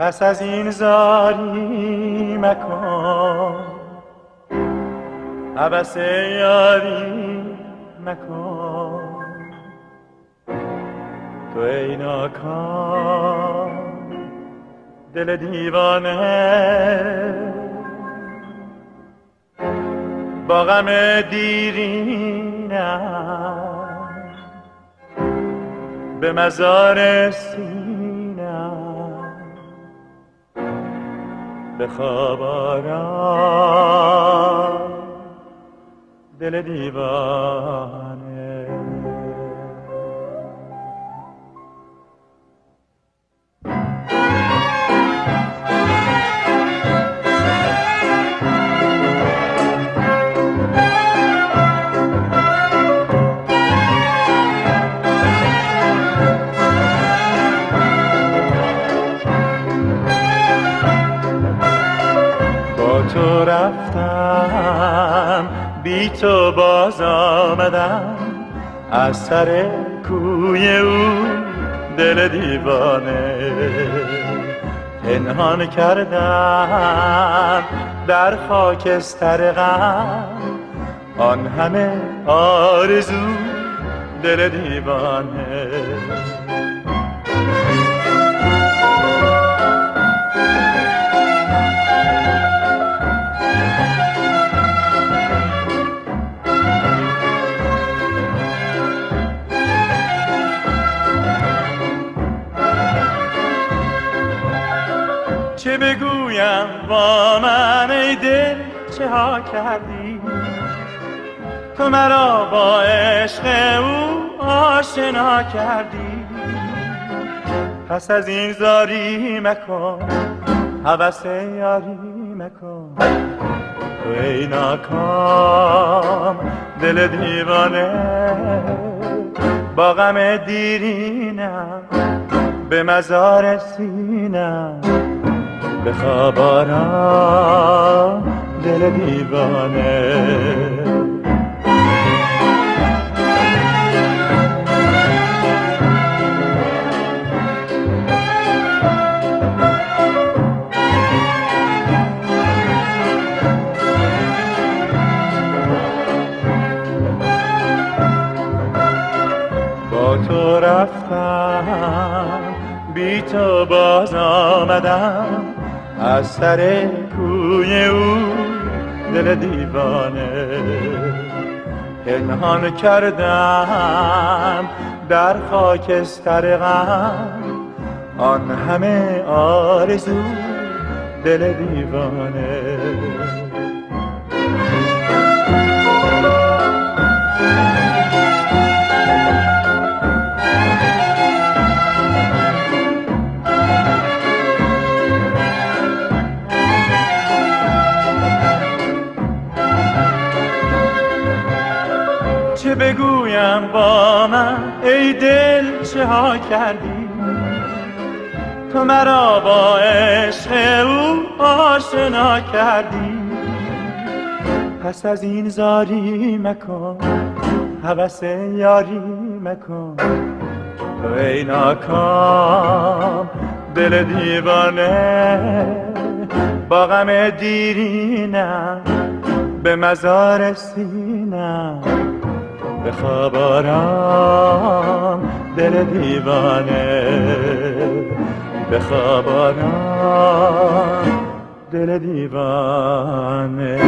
پس از این زاری مکن. عبس یاری مکن. تو ای دل دیوانه. با غم دیرینم به مزار سینم به دل دیوانه تو رفتم بی تو باز آمدم. از سر کوی او دل دیوانه پنهان کردم. در خاکستر غم آن همه آرزو دل دیوانه. چه بگویم با من ای دل چه ها کردی؟ تو مرا با عشق او آشنا کردی. پس از این زاری مکن حوث یاری مکن. تو ای ناکام دل دیوانه با غم دیرینم به مزار سینم. به خواب دل دیوانه. با تو رفتم بی تو باز آمدم. از سر کوی او دل دیوانه پنهان کردم در خاکستر غم. آن همه آرزو دل دیوانه. چه بگویم با من ای دل چه ها کردی؟ تو مرا با عشق او آشنا کردی. پس از این زاری مکن حوث یاری مکن. تو ای ناکام دل دیوانه با غم دیرینم به مزار سینم. به خواب آرام دل دیوانه. به خواب آرام دل دیوانه.